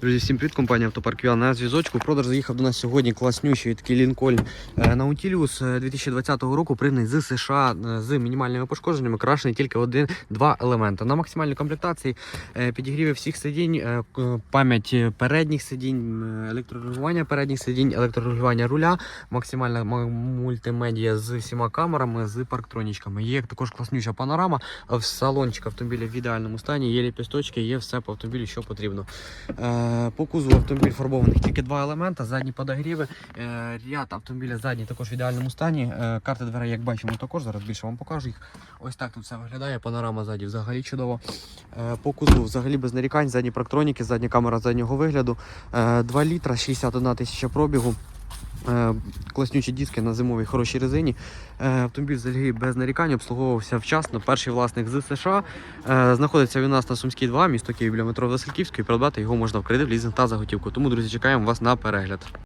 Друзі, всім привіт, компанія Автопарк Віа на зв'язочку. Продаж заїхав до нас сьогодні класнющий такий Лінкольн е, е, 2020 року, пригнаний з США е, з мінімальними пошкодженнями, крашений тільки один-два елементи. На максимальній комплектації е, підігріви всіх сидінь, е, пам'ять передніх сидінь, е, електрорегулювання передніх сидінь, електрорегулювання руля, максимальна м- мультимедіа з всіма камерами, з парктронічками. Є також класнюча панорама. В салончик автомобіля в ідеальному стані, є ліпісточки, є все по автомобілю, що потрібно. Е, По кузову автомобіль фарбованих тільки два елемента, задні подогріви, е, ряд автомобіля задній також в ідеальному стані. Е, Карти дверей, як бачимо, також зараз більше вам покажу їх. Ось так тут все виглядає. Панорама ззаді взагалі чудово. Е, По кузову взагалі без нарікань, задні проктроніки, задня камера заднього вигляду. Е, 2 літра, 61 тисяча пробігу. Е, Класнючі диски на зимовій хорошій резині. Е, Автомобіль взагалі без нарікань обслуговувався вчасно. Перший власник з США. Е, Знаходиться він у нас на Сумській 2, місто Київ біля метро Васильківської. Придбати його можна в кредит, лізинг та за готівку. Тому, друзі, чекаємо вас на перегляд.